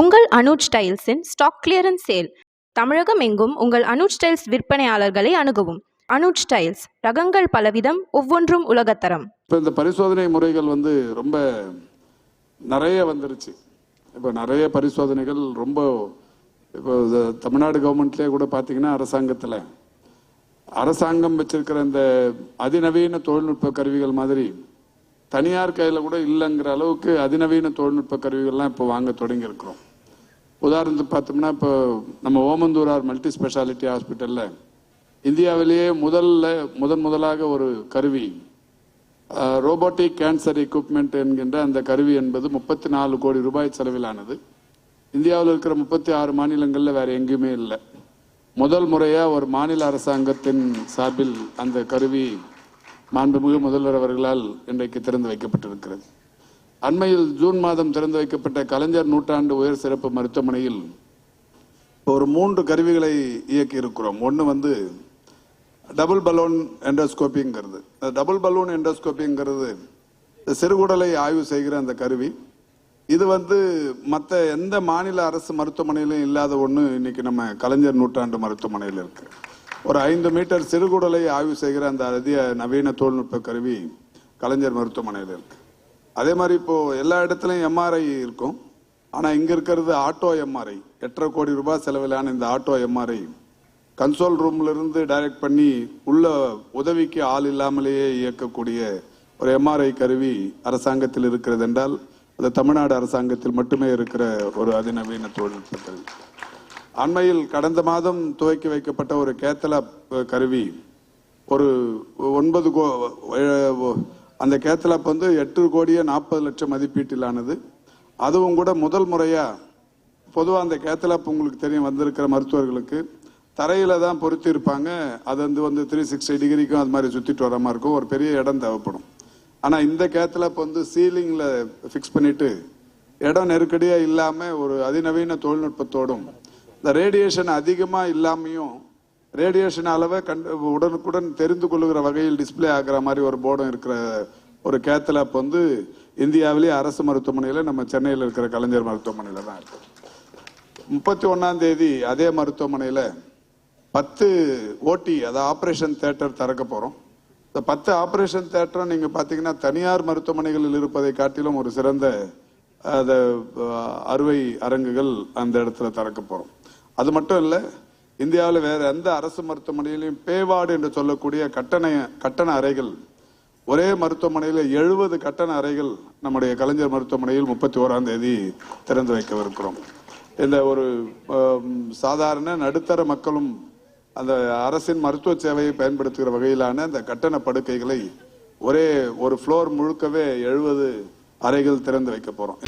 உங்கள் அனுஜ் ஸ்டைல்ஸின் stock clearance sale. தமிழகம் எங்கும் உங்கள் அனுஜ் ஸ்டைல்ஸ் விற்பனையாளர்களை அணுகவும். அனுஜ் ஸ்டைல்ஸ் ரகங்கள் பலவிதம் ஒவ்வொன்றும் உலகத்தரம். இப்போ இந்த பரிசோதனை முறைகள் வந்து ரொம்ப நிறைய வந்துருச்சு. இப்போ நிறைய பரிசோதனைகள் ரொம்ப இப்போ தமிழ்நாடு கவர்மெண்ட்லேயே கூட பார்த்தீங்கன்னா அரசாங்கத்தில். அரசாங்கம் வச்சிருக்கிற இந்த அதிநவீன தொழில்நுட்ப கருவிகள் மாதிரி தனியார் கையில் கூட இல்லைங்கிற அளவுக்கு அதிநவீன தொழில்நுட்ப கருவிகள்லாம் இப்போ வாங்க தொடங்கியிருக்கிறோம். உதாரணத்துக்கு பார்த்தோம்னா இப்போ நம்ம ஓமந்தூரார் மல்டி ஸ்பெஷாலிட்டி ஹாஸ்பிட்டலில் இந்தியாவிலேயே முதல்ல முதன் முதலாக ஒரு கருவி ரோபோட்டிக் கேன்சர் எக்யூப்மெண்ட் என்கின்ற அந்த கருவி என்பது முப்பத்தி நாலு கோடி ரூபாய் செலவிலானது. இந்தியாவில் இருக்கிற முப்பத்தி ஆறு மாநிலங்களில் வேறு எங்கேயுமே இல்லை. முதல் முறையாக ஒரு மாநில அரசாங்கத்தின் சார்பில் அந்த கருவி மாண்புமிகு முதல்வர் அவர்களால் இன்றைக்கு திறந்து வைக்கப்பட்டிருக்கிறது. அண்மையில் ஜூன் மாதம் திறந்து வைக்கப்பட்ட கலைஞர் நூற்றாண்டு உயர் சிறப்பு மருத்துவமனையில் ஒரு மூன்று கருவிகளை இயக்கி இருக்கிறோம் ஒன்று வந்து டபுள் பலூன் எண்டோஸ்கோப்பிங்கிறது டபுள் பலூன் என்டோஸ்கோப்பிங்கிறது சிறுகுடலை ஆய்வு செய்கிற அந்த கருவி. இது வந்து மற்ற எந்த மாநில அரசு மருத்துவமனையிலும் இல்லாத ஒன்று இன்னைக்கு நம்ம கலைஞர் நூற்றாண்டு மருத்துவமனையில் இருக்குது ஒரு ஐந்து மீட்டர் சிறுகுடலை ஆய்வு செய்கிற அந்த அதிக நவீன தொழில்நுட்ப கருவி கலைஞர் மருத்துவமனையில் இருக்கு. அதே மாதிரி இப்போ எல்லா இடத்துலையும் எம்ஆர்ஐ இருக்கும். ஆனால் இங்கே இருக்கிறது ஆட்டோ எம்ஆர்ஐ எட்டரை கோடி ரூபாய் செலவிலான இந்த ஆட்டோ எம்ஆர்ஐ கன்சோல் ரூம்லேருந்து டைரக்ட் பண்ணி உள்ள உதவிக்கு ஆள் இல்லாமலேயே இயக்கக்கூடிய ஒரு எம்ஆர்ஐ கருவி அரசாங்கத்தில் இருக்கிறது என்றால் அது தமிழ்நாடு அரசாங்கத்தில் மட்டுமே இருக்கிற ஒரு அதிநவீன தொழில்நுட்ப கருவி. அண்மையில் கடந்த மாதம் துவக்கி வைக்கப்பட்ட ஒரு கேத்தல கருவி. ஒரு ஒன்பது கோ அந்த கேத்தலாப் வந்து எட்டு கோடியே நாற்பது லட்சம் மதிப்பீட்டிலானது. அதுவும் கூட முதல் முறையா பொதுவாக அந்த கேத்தலாப் உங்களுக்கு தெரியும் வந்திருக்கிற மருத்துவர்களுக்கு. தரையில தான் பொருத்தி இருப்பாங்க. அது வந்து வந்து த்ரீ சிக்ஸ்டி டிகிரிக்கும் அது மாதிரி சுத்திட்டு வர மாதிரி இருக்கும். ஒரு பெரிய இடம் தேவைப்படும். ஆனால் இந்த கேத்தலாப் வந்து சீலிங்ல ஃபிக்ஸ் பண்ணிட்டு இடம் நெருக்கடியாக இல்லாமல் ஒரு அதிநவீன தொழில்நுட்பத்தோடும் இந்த ரேடியேஷன் அதிகமாக இல்லாமையும் ரேடியேஷன் அளவை கண்டு உடனுக்குடன் தெரிந்து கொள்ளுகிற வகையில் டிஸ்ப்ளே ஆகிற மாதிரி ஒரு போர்டும் இருக்கிற ஒரு கேத்தலாப் வந்து இந்தியாவிலேயே அரசு மருத்துவமனையில் நம்ம சென்னையில் இருக்கிற கலைஞர் மருத்துவமனையில் தான் இருக்கு. முப்பத்தி ஒன்றாம் தேதி அதே மருத்துவமனையில் பத்து ஓடி அதாவது ஆப்ரேஷன் தேட்டர் திறக்க போகிறோம் இந்த பத்து ஆப்ரேஷன் தேட்டரும் நீங்கள் பார்த்தீங்கன்னா தனியார் மருத்துவமனைகளில் இருப்பதை காட்டிலும் ஒரு சிறந்த அதை அறுவை அரங்குகள் அந்த இடத்துல திறக்க போகிறோம் அது மட்டும் இல்லை இந்தியாவில் வேற எந்த அரசு மருத்துவமனையிலையும் பேவார்டு என்று சொல்லக்கூடிய கட்டண கட்டண அறைகள் ஒரே மருத்துவமனையில் எழுபது கட்டண அறைகள் நம்முடைய கலைஞர் மருத்துவமனையில் முப்பத்தி ஓராம் தேதி திறந்து வைக்கவிருக்கிறோம். இந்த ஒரு சாதாரண நடுத்தர மக்களும் அந்த அரசின் மருத்துவ சேவையை பயன்படுத்துகிற வகையிலான இந்த கட்டண படுக்கைகளை ஒரே ஒரு ஃப்ளோர் முழுக்கவே எழுபது அறைகள் திறந்து வைக்க போகிறோம்